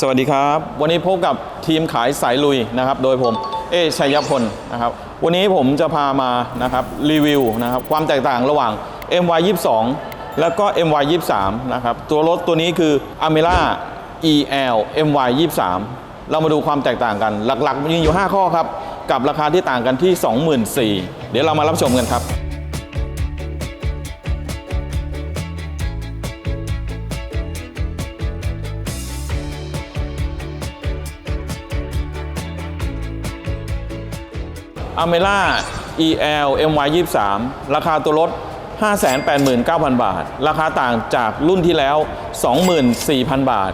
สวัสดีครับ วันนี้พบกับทีมขายสายลุยนะครับ โดยผมเอชัยพลนะครับ วันนี้ผมจะพามานะครับรีวิวนะครับความแตกต่างระหว่าง MY 22 แล้วก็ MY 23 นะครับ ตัวรถตัวนี้คือ Amela EL MY 23 เรามาดูความแตกต่างกัน หลักๆมีอยู่ 5 ข้อครับ กับราคาที่ต่างกันที่ 24,000เดี๋ยวเรามารับชมกันครับ อเมล่า EL MY 23ราคาตัวรถ 589,000 บาท ราคาต่างจากรุ่นที่แล้ว 24,000 บาท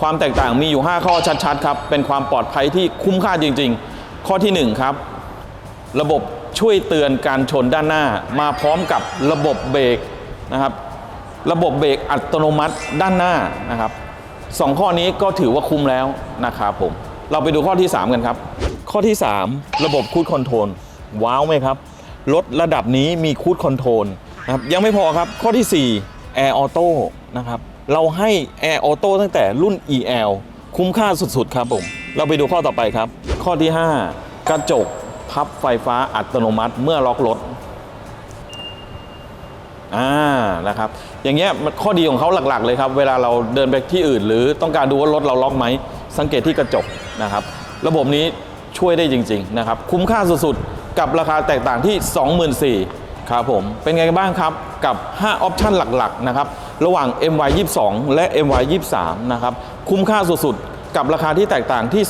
ความแตกต่างมีอยู่ 5 ข้อชัดๆครับ เป็นความปลอดภัยที่คุ้มค่าจริงๆ ข้อที่ 1 ครับ ระบบช่วยเตือนการชนด้านหน้า มาพร้อมกับระบบเบรกนะครับ ระบบเบรกอัตโนมัติด้านหน้านะครับสองข้อนี้ก็ถือว่าคุ้มแล้วนะครับผม เราไปดูข้อที่ 3 กันครับ ข้อที่ 3 ระบบคูดคอนโทรลว้าวไหมครับ รถระดับนี้มีคูดคอนโทรลนะครับยังไม่พอครับข้อที่ 4 Air Auto นะครับเราให้ Air Auto ตั้งแต่รุ่น EL คุ้มค่าสุดๆครับผม เราไปดูข้อต่อไปครับ ข้อที่ 5 กระจกพับไฟฟ้าอัตโนมัติเมื่อล็อกรถอ่านะครับ อย่างเงี้ยมันข้อดีของเขาหลักๆเลยครับ เวลาเราเดินไปที่อื่น หรือต้องการดูว่ารถเราล็อกไหม สังเกตที่กระจกนะครับ ระบบนี้ ช่วยได้จริงๆนะครับคุ้มค่าสุดๆ กับราคาแตกต่างที่ 24,000ครับผมเป็นไงบ้างครับกับ 5 ออปชันหลักๆนะครับระหว่าง MY 22 และ MY 23 นะครับคุ้มค่าสุดๆ กับราคาที่แตกต่างที่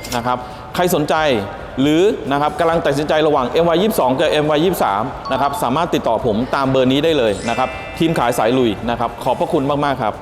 24,000นะครับใครสนใจหรือนะครับกำลังตัดสินใจระหว่าง MY 22 กับ MY 23 นะครับสามารถติดต่อผมตามเบอร์นี้ได้เลยนะครับทีมขายสายลุยนะครับขอบพระคุณมากๆครับ